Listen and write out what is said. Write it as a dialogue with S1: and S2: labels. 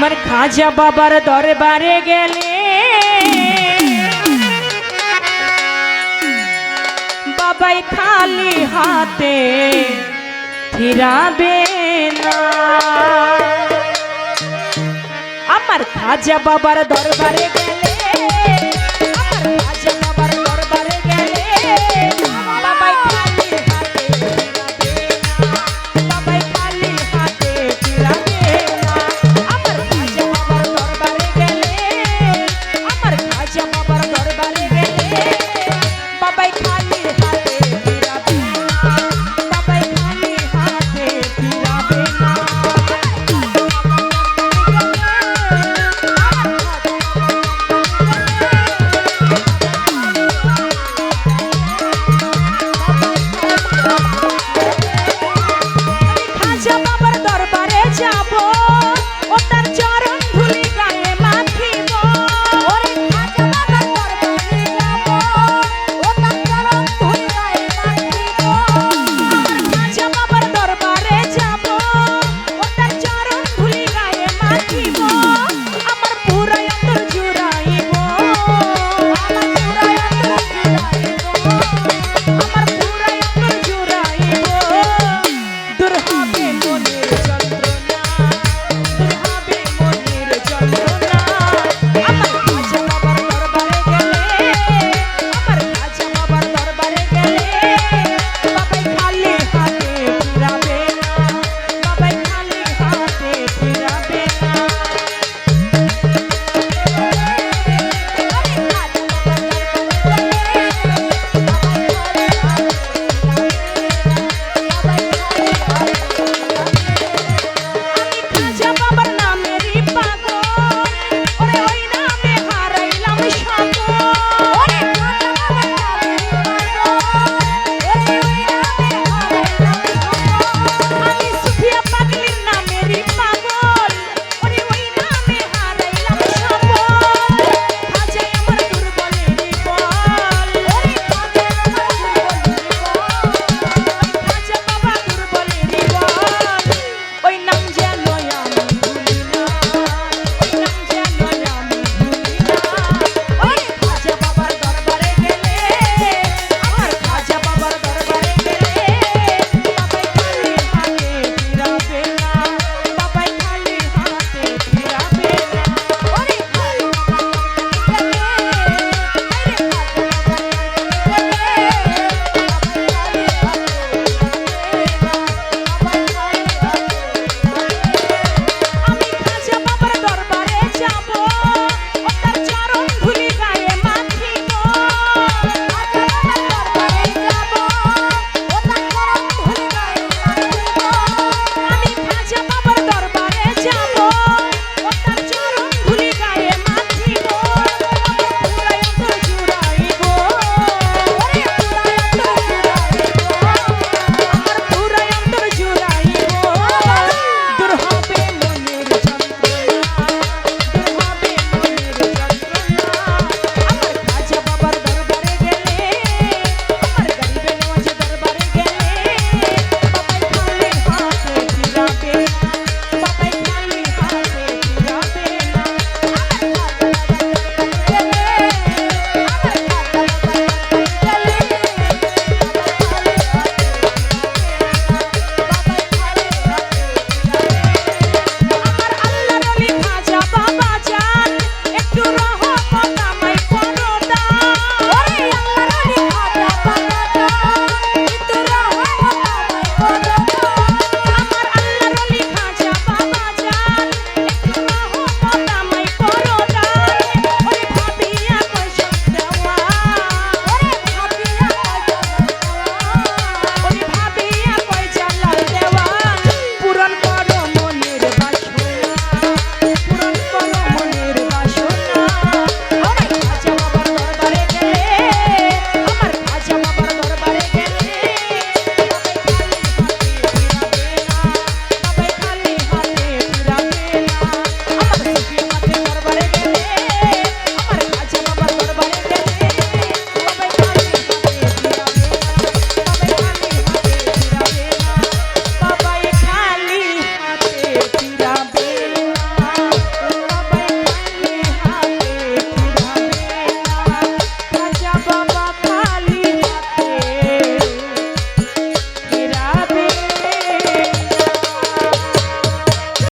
S1: আমার খাজা বাবার দরবারে গেলে। বাবাই খালি হাতে ফিরাবে না। আমার খাজা বাবার দরবারে গেলে Yeah.